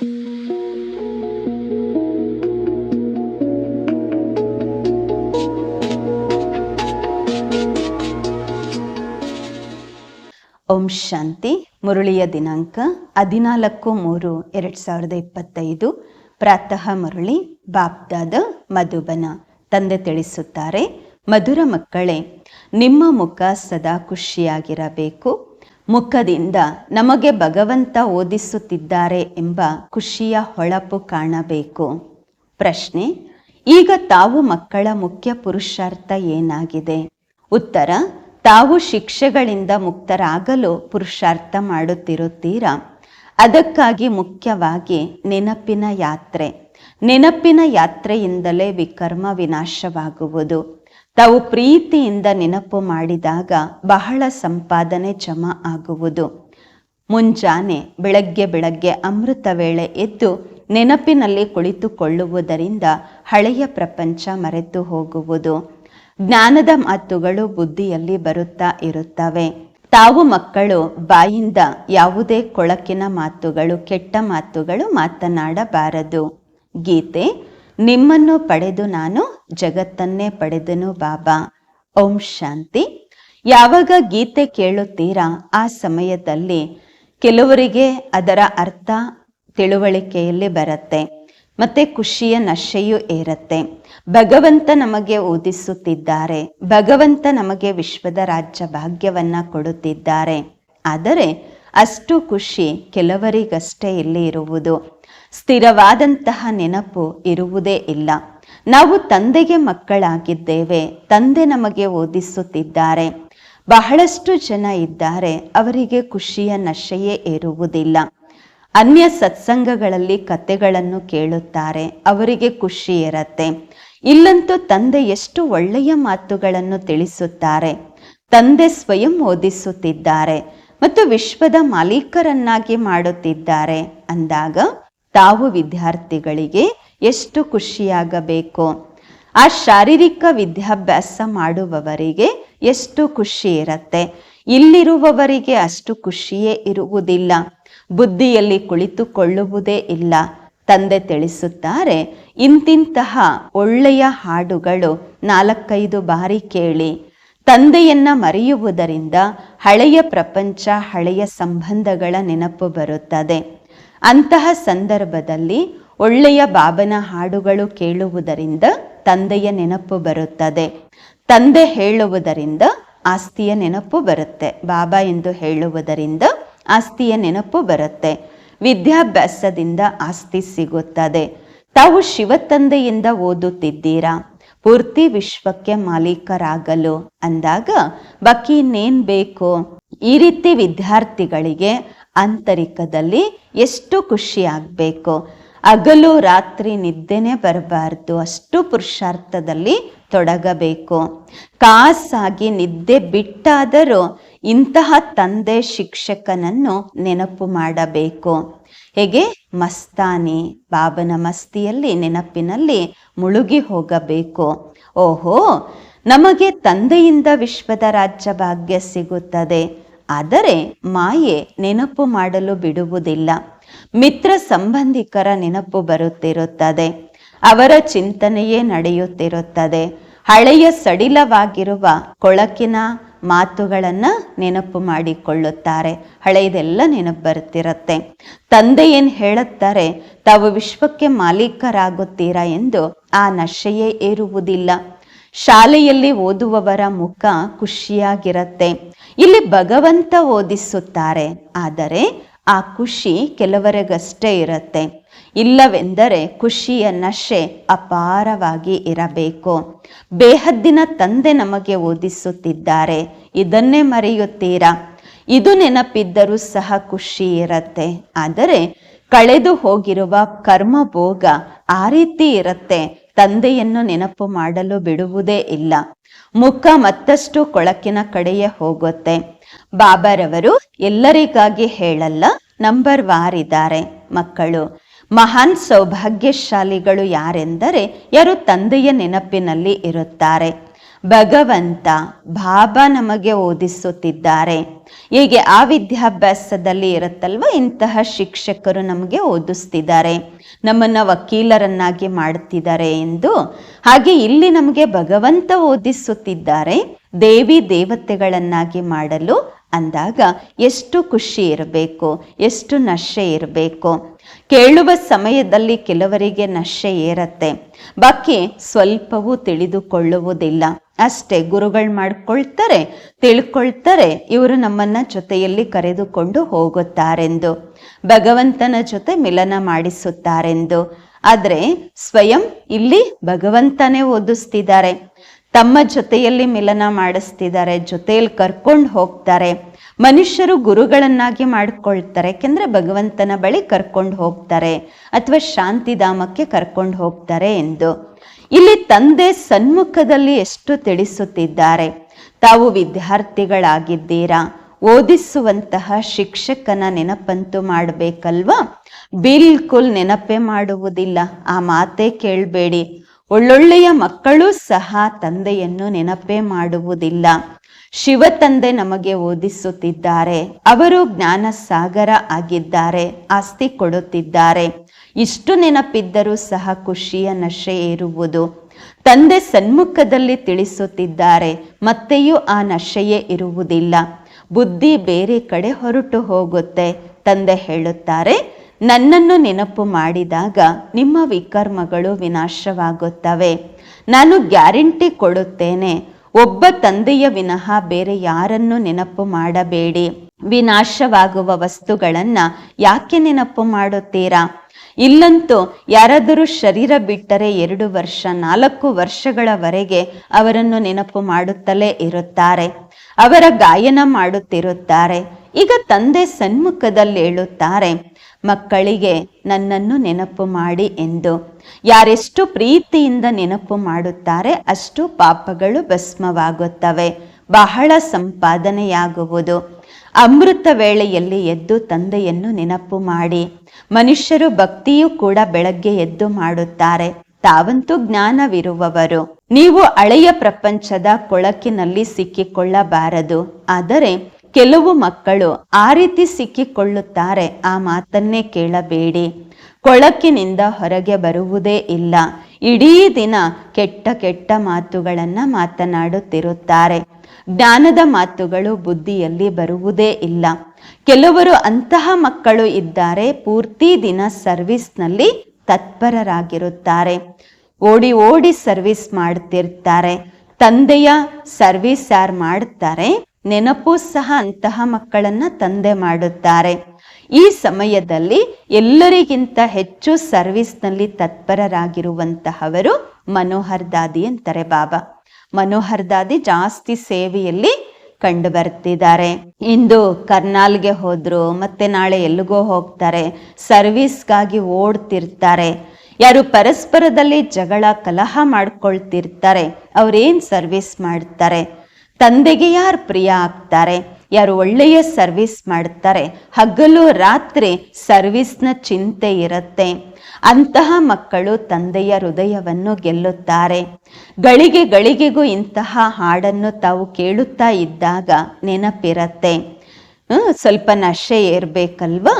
ಓಂ ಶಾಂತಿ, ಮುರುಳಿಯ ದಿನಾಂಕ ಹದಿನಾಲ್ಕು ಮೂರು, ಎರಡು ಸಾವಿರದ ಇಪ್ಪತ್ತೈದು. ಪ್ರಾತಃ ಮುರುಳಿ, ಬಾಪ್ದಾದ ಮಧುಬನ. ತಂದೆ ತಿಳಿಸುತ್ತಾರೆ, ಮಧುರ ಮಕ್ಕಳೇ, ನಿಮ್ಮ ಮುಖ ಸದಾ ಖುಷಿಯಾಗಿರಬೇಕು. ಮುಖದಿಂದ ನಮಗೆ ಭಗವಂತ ಓದಿಸುತ್ತಿದ್ದಾರೆ ಎಂಬ ಖುಷಿಯ ಹೊಳಪು ಕಾಣಬೇಕು. ಪ್ರಶ್ನೆ, ಈಗ ತಾವು ಮಕ್ಕಳ ಮುಖ್ಯ ಪುರುಷಾರ್ಥ ಏನಾಗಿದೆ? ಉತ್ತರ, ತಾವು ಶಿಕ್ಷೆಗಳಿಂದ ಮುಕ್ತರಾಗಲು ಪುರುಷಾರ್ಥ ಮಾಡುತ್ತಿರುತ್ತೀರಾ? ಅದಕ್ಕಾಗಿ ಮುಖ್ಯವಾಗಿ ನೆನಪಿನ ಯಾತ್ರೆ. ನೆನಪಿನ ಯಾತ್ರೆಯಿಂದಲೇ ವಿಕರ್ಮ ವಿನಾಶವಾಗುವುದು. ತಾವು ಪ್ರೀತಿಯಿಂದ ನೆನಪು ಮಾಡಿದಾಗ ಬಹಳ ಸಂಪಾದನೆ ಜಮಾ ಆಗುವುದು. ಮುಂಜಾನೆ ಬೆಳಗ್ಗೆ ಬೆಳಗ್ಗೆ ಅಮೃತ ವೇಳೆ ಎದ್ದು ನೆನಪಿನಲ್ಲಿ ಕುಳಿತುಕೊಳ್ಳುವುದರಿಂದ ಹಳೆಯ ಪ್ರಪಂಚ ಮರೆತು ಹೋಗುವುದು. ಜ್ಞಾನದ ಮಾತುಗಳು ಬುದ್ಧಿಯಲ್ಲಿ ಬರುತ್ತಾ ಇರುತ್ತವೆ. ತಾವು ಮಕ್ಕಳು, ಬಾಯಿಂದ ಯಾವುದೇ ಕೊಳಕಿನ ಮಾತುಗಳು, ಕೆಟ್ಟ ಮಾತುಗಳು ಮಾತನಾಡಬಾರದು. ಗೀತೆ ನಿಮ್ಮನ್ನು ಪಡೆದು ನಾನು ಜಗತ್ತನ್ನೇ ಪಡೆದನು ಬಾಬಾ. ಓಂ ಶಾಂತಿ. ಯಾವಾಗ ಗೀತೆ ಕೇಳುತ್ತೀರಾ ಆ ಸಮಯದಲ್ಲಿ? ಕೆಲವರಿಗೆ ಅದರ ಅರ್ಥ ತಿಳುವಳಿಕೆಯಲ್ಲಿ ಬರುತ್ತೆ. ಮತ್ತೆ ಖುಷಿಯ ನಶೆಯೂ ಏರತ್ತೆ. ಭಗವಂತ ನಮಗೆ ಓದಿಸುತ್ತಿದ್ದಾರೆ. ಭಗವಂತ ನಮಗೆ ವಿಶ್ವದ ರಾಜ್ಯ ಭಾಗ್ಯವನ್ನ ಕೊಡುತ್ತಿದ್ದಾರೆ. ಆದರೆ ಅಷ್ಟು ಖುಷಿ ಕೆಲವರಿಗಷ್ಟೇ ಇಲ್ಲಿ ಇರುವುದು. ಸ್ಥಿರವಾದಂತಹ ನೆನಪು ಇರುವುದೇ ಇಲ್ಲ. ನಾವು ತಂದೆಗೆ ಮಕ್ಕಳಾಗಿದ್ದೇವೆ, ತಂದೆ ನಮಗೆ ಓದಿಸುತ್ತಿದ್ದಾರೆ. ಬಹಳಷ್ಟು ಜನ ಇದ್ದಾರೆ, ಅವರಿಗೆ ಖುಷಿಯ ನಶೆಯೇ ಇರುವುದಿಲ್ಲ. ಅನ್ಯ ಸತ್ಸಂಗಗಳಲ್ಲಿ ಕತೆಗಳನ್ನು ಕೇಳುತ್ತಾರೆ, ಅವರಿಗೆ ಖುಷಿ ಇರತ್ತೆ. ಇಲ್ಲಂತೂ ತಂದೆ ಎಷ್ಟು ಒಳ್ಳೆಯ ಮಾತುಗಳನ್ನು ತಿಳಿಸುತ್ತಾರೆ. ತಂದೆ ಸ್ವಯಂ ಓದಿಸುತ್ತಿದ್ದಾರೆ ಮತ್ತು ವಿಶ್ವದ ಮಾಲೀಕರನ್ನಾಗಿ ಮಾಡುತ್ತಿದ್ದಾರೆ ಅಂದಾಗ ತಾವು ವಿದ್ಯಾರ್ಥಿಗಳಿಗೆ ಎಷ್ಟು ಖುಷಿಯಾಗಬೇಕು? ಆ ಶಾರೀರಿಕ ವಿದ್ಯಾಭ್ಯಾಸ ಮಾಡುವವರಿಗೆ ಎಷ್ಟು ಖುಷಿ ಇರತ್ತೆ? ಇಲ್ಲಿರುವವರಿಗೆ ಅಷ್ಟು ಖುಷಿಯೇ ಇರುವುದಿಲ್ಲ. ಬುದ್ಧಿಯಲ್ಲಿ ಕುಳಿತುಕೊಳ್ಳುವುದೇ ಇಲ್ಲ. ತಂದೆ ತಿಳಿಸುತ್ತಾರೆ, ಇಂತಿಂತಹ ಒಳ್ಳೆಯ ಹಾಡುಗಳು ನಾಲ್ಕೈದು ಬಾರಿ ಕೇಳಿ. ತಂದೆಯನ್ನ ಮರೆಯುವುದರಿಂದ ಹಳೆಯ ಪ್ರಪಂಚ, ಹಳೆಯ ಸಂಬಂಧಗಳ ನೆನಪು ಬರುತ್ತದೆ. ಅಂತಹ ಸಂದರ್ಭದಲ್ಲಿ ಒಳ್ಳೆಯ ಬಾಬನ ಹಾಡುಗಳು ಕೇಳುವುದರಿಂದ ತಂದೆಯ ನೆನಪು ಬರುತ್ತದೆ. ತಂದೆ ಹೇಳುವುದರಿಂದ ಆಸ್ತಿಯ ನೆನಪು ಬರುತ್ತೆ. ಬಾಬಾ ಎಂದು ಹೇಳುವುದರಿಂದ ಆಸ್ತಿಯ ನೆನಪು ಬರುತ್ತೆ. ವಿದ್ಯಾಭ್ಯಾಸದಿಂದ ಆಸ್ತಿ ಸಿಗುತ್ತದೆ. ತಾವು ಶಿವತಂದೆಯಿಂದ ಓದುತ್ತಿದ್ದೀರಾ? ಪೂರ್ತಿ ವಿಶ್ವಕ್ಕೆ ಮಾಲೀಕರಾಗಲು ಅಂದಾಗ ಬಾಕಿ ಇನ್ನೇನ್ ಬೇಕು? ಈ ರೀತಿ ವಿದ್ಯಾರ್ಥಿಗಳಿಗೆ ಆಂತರಿಕದಲ್ಲಿ ಎಷ್ಟು ಖುಷಿಯಾಗಬೇಕು? ಹಗಲು ರಾತ್ರಿ ನಿದ್ದೆನೆ ಬರಬಾರ್ದು. ಅಷ್ಟು ಪುರುಷಾರ್ಥದಲ್ಲಿ ತೊಡಗಬೇಕು. ಕಾಸಾಗಿ ನಿದ್ದೆ ಬಿಟ್ಟಾದರೂ ಇಂತಹ ತಂದೆ ಶಿಕ್ಷಕನನ್ನು ನೆನಪು ಮಾಡಬೇಕು. ಹೇಗೆ? ಮಸ್ತಾನಿ, ಬಾಬನ ಮಸ್ತಿಯಲ್ಲಿ, ನೆನಪಿನಲ್ಲಿ ಮುಳುಗಿ ಹೋಗಬೇಕು. ಓಹೋ, ನಮಗೆ ತಂದೆಯಿಂದ ವಿಶ್ವದ ರಾಜ್ಯ ಭಾಗ್ಯ ಸಿಗುತ್ತದೆ. ಆದರೆ ಮಾಯೆ ನೆನಪು ಮಾಡಲು ಬಿಡುವುದಿಲ್ಲ. ಮಿತ್ರ ಸಂಬಂಧಿಕರ ನೆನಪು ಬರುತ್ತಿರುತ್ತದೆ. ಅವರ ಚಿಂತನೆಯೇ ನಡೆಯುತ್ತಿರುತ್ತದೆ. ಹಳೆಯ ಸಡಿಲವಾಗಿರುವ ಕೊಳಕಿನ ಮಾತುಗಳನ್ನ ನೆನಪು ಮಾಡಿಕೊಳ್ಳುತ್ತಾರೆ. ಹಳೆಯದೆಲ್ಲ ನೆನಪು ಬರುತ್ತಿರುತ್ತೆ ತಂದೆ ಏನ್ ಹೇಳುತ್ತಾರೆ? ತಾವು ವಿಶ್ವಕ್ಕೆ ಮಾಲೀಕರಾಗುತ್ತೀರಾ ಎಂದು ಆ ನಶೆಯೇ ಏರುವುದಿಲ್ಲ. ಶಾಲೆಯಲ್ಲಿ ಓದುವವರ ಮುಖ ಖುಷಿಯಾಗಿರತ್ತೆ. ಇಲ್ಲಿ ಭಗವಂತ ಓದಿಸುತ್ತಾರೆ. ಆದರೆ ಆ ಖುಷಿ ಕೆಲವರಿಗಷ್ಟೇ ಇರತ್ತೆ. ಇಲ್ಲವೆಂದರೆ ಖುಷಿಯ ನಶೆ ಅಪಾರವಾಗಿ ಇರಬೇಕು. ಬೇಹದ್ದಿನ ತಂದೆ ನಮಗೆ ಓದಿಸುತ್ತಿದ್ದಾರೆ. ಇದನ್ನೇ ಮರೆಯುತ್ತೀರಾ? ಇದು ನೆನಪಿದ್ದರೂ ಸಹ ಖುಷಿ ಇರತ್ತೆ. ಆದರೆ ಕಳೆದು ಹೋಗಿರುವ ಕರ್ಮ ಭೋಗ ಆ ರೀತಿ ಇರತ್ತೆ. ತಂದೆಯನ್ನು ನೆನಪು ಮಾಡಲು ಬಿಡುವುದೇ ಇಲ್ಲ. ಮುಖ ಮತ್ತಷ್ಟು ಕೊಳಕಿನ ಕಡೆಯೇ ಹೋಗುತ್ತೆ. ಬಾಬಾರವರು ಎಲ್ಲರಿಗಾಗಿ ಹೇಳಲ್ಲ ನಂಬರ್ ವಾರ್ ಇದ್ದಾರೆ ಮಕ್ಕಳು, ಮಹಾನ್ ಸೌಭಾಗ್ಯಶಾಲಿಗಳು ಯಾರೆಂದರೆ ಯಾರು ತಂದೆಯ ನೆನಪಿನಲ್ಲಿ ಇರುತ್ತಾರೆ. ಭಗವಂತ ಬಾಬಾ ನಮಗೆ ಓದಿಸುತ್ತಿದ್ದಾರೆ. ಹೀಗೆ ಆ ವಿದ್ಯಾಭ್ಯಾಸದಲ್ಲಿ ಇರುತ್ತಲ್ವ? ಇಂತಹ ಶಿಕ್ಷಕರು ನಮಗೆ ಓದಿಸ್ತಿದ್ದಾರೆ. ನಮ್ಮನ್ನ ವಕೀಲರನ್ನಾಗಿ ಮಾಡುತ್ತಿದ್ದಾರೆ ಎಂದು. ಹಾಗೆ ಇಲ್ಲಿ ನಮಗೆ ಭಗವಂತ ಓದಿಸುತ್ತಿದ್ದಾರೆ. ದೇವಿ ದೇವತೆಗಳನ್ನಾಗಿ ಮಾಡಲು ಅಂದಾಗ ಎಷ್ಟು ಖುಷಿ ಇರಬೇಕು, ಎಷ್ಟು ನಶೆ ಇರಬೇಕು. ಕೇಳುವ ಸಮಯದಲ್ಲಿ ಕೆಲವರಿಗೆ ನಶೆ ಏರತ್ತೆ. ಬಾಕಿ ಸ್ವಲ್ಪವೂ ತಿಳಿದುಕೊಳ್ಳುವುದಿಲ್ಲ. ಅಷ್ಟೇ ಗುರುಗಳು ಮಾಡ್ಕೊಳ್ತಾರೆ, ತಿಳ್ಕೊಳ್ತಾರೆ, ಇವರು ನಮ್ಮನ್ನ ಜೊತೆಯಲ್ಲಿ ಕರೆದುಕೊಂಡು ಹೋಗುತ್ತಾರೆಂದು, ಭಗವಂತನ ಜೊತೆ ಮಿಲನ ಮಾಡಿಸುತ್ತಾರೆಂದು. ಆದರೆ ಸ್ವಯಂ ಇಲ್ಲಿ ಭಗವಂತನೇ ಓದಿಸ್ತಿದ್ದಾರೆ. ತಮ್ಮ ಜೊತೆಯಲ್ಲಿ ಮಿಲನ ಮಾಡಿಸ್ತಿದ್ದಾರೆ, ಜೊತೆಯಲ್ಲಿ ಕರ್ಕೊಂಡು ಹೋಗ್ತಾರೆ. ಮನುಷ್ಯರು ಗುರುಗಳನ್ನಾಗಿ ಮಾಡ್ಕೊಳ್ತಾರೆ, ಯಾಕೆಂದ್ರೆ ಭಗವಂತನ ಬಳಿ ಕರ್ಕೊಂಡು ಹೋಗ್ತಾರೆ, ಅಥವಾ ಶಾಂತಿಧಾಮಕ್ಕೆ ಕರ್ಕೊಂಡು ಹೋಗ್ತಾರೆ ಎಂದು. ಇಲ್ಲಿ ತಂದೆ ಸನ್ಮುಖದಲ್ಲಿ ಎಷ್ಟು ತಿಳಿಸುತ್ತಿದ್ದಾರೆ? ತಾವು ವಿದ್ಯಾರ್ಥಿಗಳಾಗಿದ್ದೀರಾ? ಓದಿಸುವಂತಹ ಶಿಕ್ಷಕನ ನೆನಪಂತೂ ಮಾಡಬೇಕಲ್ವಾ? ಬಿಲ್ಕುಲ್ ನೆನಪೇ ಮಾಡುವುದಿಲ್ಲ. ಆ ಮಾತೇ ಕೇಳಬೇಡಿ. ಒಳ್ಳೊಳ್ಳೆಯ ಮಕ್ಕಳು ಸಹ ತಂದೆಯನ್ನು ನೆನಪೇ ಮಾಡುವುದಿಲ್ಲ. ಶಿವ ತಂದೆ ನಮಗೆ ಓದಿಸುತ್ತಿದ್ದಾರೆ. ಅವರು ಜ್ಞಾನ ಸಾಗರ ಆಗಿದ್ದಾರೆ, ಆಸ್ತಿ ಕೊಡುತ್ತಿದ್ದಾರೆ. ಇಷ್ಟು ನೆನಪಿದ್ದರೂ ಸಹ ಖುಷಿಯ ನಶೆ ಇರುವುದು ತಂದೆ ಸನ್ಮುಖದಲ್ಲಿ ತಿಳಿಸುತ್ತಿದ್ದಾರೆ, ಮತ್ತೆಯೂ ಆ ನಶೆಯೇ ಇರುವುದಿಲ್ಲ. ಬುದ್ಧಿ ಬೇರೆ ಕಡೆ ಹೊರಟು ಹೋಗುತ್ತೆ, ತಂದೆ ಹೇಳುತ್ತಾರೆ. ನನ್ನನ್ನು ನೆನಪು ಮಾಡಿದಾಗ ನಿಮ್ಮ ವಿಕರ್ಮಗಳು ವಿನಾಶವಾಗುತ್ತವೆ. ನಾನು ಗ್ಯಾರಂಟಿ ಕೊಡುತ್ತೇನೆ, ಒಬ್ಬ ತಂದೆಯ ವಿನಃ ಬೇರೆ ಯಾರನ್ನು ನೆನಪು ಮಾಡಬೇಡಿ. ವಿನಾಶವಾಗುವ ವಸ್ತುಗಳನ್ನು ಯಾಕೆ ನೆನಪು ಮಾಡುತ್ತೀರಾ? ಇಲ್ಲಂತೂ ಯಾರಾದರೂ ಶರೀರ ಬಿಟ್ಟರೆ ಎರಡು ವರ್ಷ, ನಾಲ್ಕು ವರ್ಷಗಳವರೆಗೆ ಅವರನ್ನು ನೆನಪು ಮಾಡುತ್ತಲೇ ಇರುತ್ತಾರೆ. ಅವರ ಗಾಯನ ಮಾಡುತ್ತಿರುತ್ತಾರೆ. ಈಗ ತಂದೆ ಸನ್ಮುಖದಲ್ಲಿ ಹೇಳುತ್ತಾರೆ ಮಕ್ಕಳಿಗೆ ನನ್ನನ್ನು ನೆನಪು ಮಾಡಿ ಎಂದು. ಯಾರೆಷ್ಟು ಪ್ರೀತಿಯಿಂದ ನೆನಪು ಮಾಡುತ್ತಾರೆ, ಅಷ್ಟು ಪಾಪಗಳು ಭಸ್ಮವಾಗುತ್ತವೆ. ಬಹಳ ಸಂಪಾದನೆಯಾಗುವುದು. ಅಮೃತ ವೇಳೆಯಲ್ಲಿ ಎದ್ದು ತಂದೆಯನ್ನು ನೆನಪು ಮಾಡಿ. ಮನುಷ್ಯರು ಭಕ್ತಿಯೂ ಕೂಡ ಬೆಳಗ್ಗೆ ಎದ್ದು ಮಾಡುತ್ತಾರೆ. ತಾವಂತೂ ಜ್ಞಾನವಿರುವವರು. ನೀವು ಹಳೆಯ ಪ್ರಪಂಚದ ಕೊಳಕಿನಲ್ಲಿ ಸಿಕ್ಕಿಕೊಳ್ಳಬಾರದು. ಆದರೆ ಕೆಲವು ಮಕ್ಕಳು ಆ ರೀತಿ ಸಿಕ್ಕಿಕೊಳ್ಳುತ್ತಾರೆ. ಆ ಮಾತನ್ನೇ ಕೇಳಬೇಡಿ. ಕೊಳಕಿನಿಂದ ಹೊರಗೆ ಬರುವುದೇ ಇಲ್ಲ. ಇಡೀ ದಿನ ಕೆಟ್ಟ ಕೆಟ್ಟ ಮಾತುಗಳನ್ನು ಮಾತನಾಡುತ್ತಿರುತ್ತಾರೆ. ಜ್ಞಾನದ ಮಾತುಗಳು ಬುದ್ಧಿಯಲ್ಲಿ ಬರುವುದೇ ಇಲ್ಲ. ಕೆಲವರು ಅಂತಹ ಮಕ್ಕಳು ಇದ್ದಾರೆ, ಪೂರ್ತಿ ದಿನ ಸರ್ವಿಸ್ನಲ್ಲಿ ತತ್ಪರರಾಗಿರುತ್ತಾರೆ. ಓಡಿ ಓಡಿ ಸರ್ವಿಸ್ ಮಾಡ್ತಿರ್ತಾರೆ. ತಂದೆಯ ಸರ್ವಿಸ್ ಯಾರು ಮಾಡುತ್ತಾರೆ ನೆನಪು ಸಹ ಅಂತಹ ಮಕ್ಕಳನ್ನ ತಂದೆ ಮಾಡುತ್ತಾರೆ. ಈ ಸಮಯದಲ್ಲಿ ಎಲ್ಲರಿಗಿಂತ ಹೆಚ್ಚು ಸರ್ವಿಸ್ನಲ್ಲಿ ತತ್ಪರರಾಗಿರುವಂತಹವರು ಮನೋಹರ್ ದಾದಿ ಅಂತಾರೆ ಬಾಬಾ. ಮನೋಹರ್ ದಾದಿ ಜಾಸ್ತಿ ಸೇವೆಯಲ್ಲಿ ಕಂಡು ಬರ್ತಿದ್ದಾರೆ ಇಂದು ಕರ್ನಾಲ್ಗೆ ಹೋದ್ರು, ಮತ್ತೆ ನಾಳೆ ಎಲ್ಲಿಗೋ ಹೋಗ್ತಾರೆ, ಸರ್ವಿಸ್ಗಾಗಿ ಓಡ್ತಿರ್ತಾರೆ. ಯಾರು ಪರಸ್ಪರದಲ್ಲಿ ಜಗಳ ಕಲಹ ಮಾಡ್ಕೊಳ್ತಿರ್ತಾರೆ, ಅವ್ರೇನ್ ಸರ್ವಿಸ್ ಮಾಡ್ತಾರೆ? ತಂದೆಗೆ ಯಾರು ಪ್ರಿಯ ಆಗ್ತಾರೆ? ಯಾರು ಒಳ್ಳೆಯ ಸರ್ವಿಸ್ ಮಾಡ್ತಾರೆ, ಹಗಲು ರಾತ್ರಿ ಸರ್ವಿಸ್ನ ಚಿಂತೆ ಇರುತ್ತೆ. ಅಂತಹ ಮಕ್ಕಳು ತಂದೆಯ ಹೃದಯವನ್ನು ಗೆಲ್ಲುತ್ತಾರೆ. ಗಳಿಗೆ ಗಳಿಗೆಗೂ ಇಂತಹ ಹಾಡನ್ನು ತಾವು ಕೇಳುತ್ತಾ ಇದ್ದಾಗ ನೆನಪಿರತ್ತೆ. ಸ್ವಲ್ಪ ನಶೆ ಏರ್ಬೇಕಲ್ವಾ?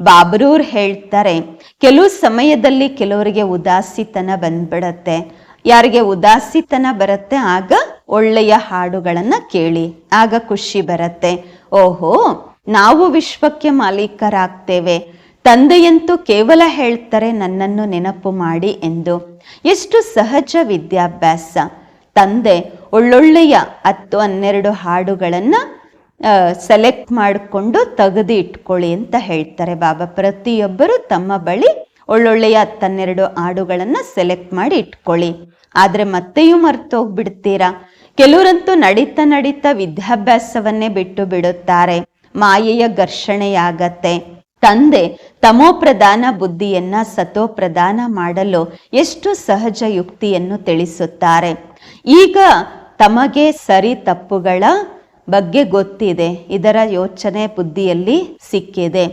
ಬಾಬ್ರೂರ್ ಹೇಳ್ತಾರೆ, ಕೆಲವು ಸಮಯದಲ್ಲಿ ಕೆಲವರಿಗೆ ಉದಾಸಿತನ ಬಂದ್ಬಿಡತ್ತೆ. ಯಾರಿಗೆ ಉದಾಸಿತನ ಬರುತ್ತೆ, ಆಗ ಒಳ್ಳೆಯ ಹಾಡುಗಳನ್ನ ಕೇಳಿ, ಆಗ ಖುಷಿ ಬರುತ್ತೆ. ಓಹೋ, ನಾವು ವಿಶ್ವಕ್ಕೆ ಮಾಲೀಕರಾಗ್ತೇವೆ. ತಂದೆಯಂತೂ ಕೇವಲ ಹೇಳ್ತಾರೆ, ನನ್ನನ್ನು ನೆನಪು ಮಾಡಿ ಎಂದು. ಎಷ್ಟು ಸಹಜ ವಿದ್ಯಾಭ್ಯಾಸ. ತಂದೆ ಒಳ್ಳೊಳ್ಳೆಯ ಹತ್ತು ಹನ್ನೆರಡು ಹಾಡುಗಳನ್ನು ಸೆಲೆಕ್ಟ್ ಮಾಡಿಕೊಂಡು ತೆಗೆದು ಇಟ್ಕೊಳ್ಳಿ ಅಂತ ಹೇಳ್ತಾರೆ. ಬಾಬಾ, ಪ್ರತಿಯೊಬ್ಬರು ತಮ್ಮ ಬಳಿ ಒಳ್ಳೊಳ್ಳೆಯ ಹತ್ತನ್ನೆರಡು ಹಾಡುಗಳನ್ನ ಸೆಲೆಕ್ಟ್ ಮಾಡಿ ಇಟ್ಕೊಳ್ಳಿ. ಆದ್ರೆ ಮತ್ತೆಯೂ ಮರ್ತೋಗ್ಬಿಡ್ತೀರಾ? ಕೆಲವರಂತೂ ನಡೀತಾ ನಡೀತಾ ವಿದ್ಯಾಭ್ಯಾಸವನ್ನೇ ಬಿಟ್ಟು ಬಿಡುತ್ತಾರೆ. ಮಾಯೆಯ ಘರ್ಷಣೆಯಾಗತ್ತೆ. ತಂದೆ ತಮೋಪ್ರಧಾನ ಬುದ್ಧಿಯನ್ನ ಸತೋಪ್ರಧಾನ ಮಾಡಲು ಎಷ್ಟು ಸಹಜ ಯುಕ್ತಿಯನ್ನು ತಿಳಿಸುತ್ತಾರೆ. ಈಗ ತಮಗೆ ಸರಿ ತಪ್ಪುಗಳ ಬಗ್ಗೆ ಗೊತ್ತಿದೆ. ಇದರ ಯೋಚನೆ ಬುದ್ಧಿಯಲ್ಲಿ ಸಿಕ್ಕಿದೆ.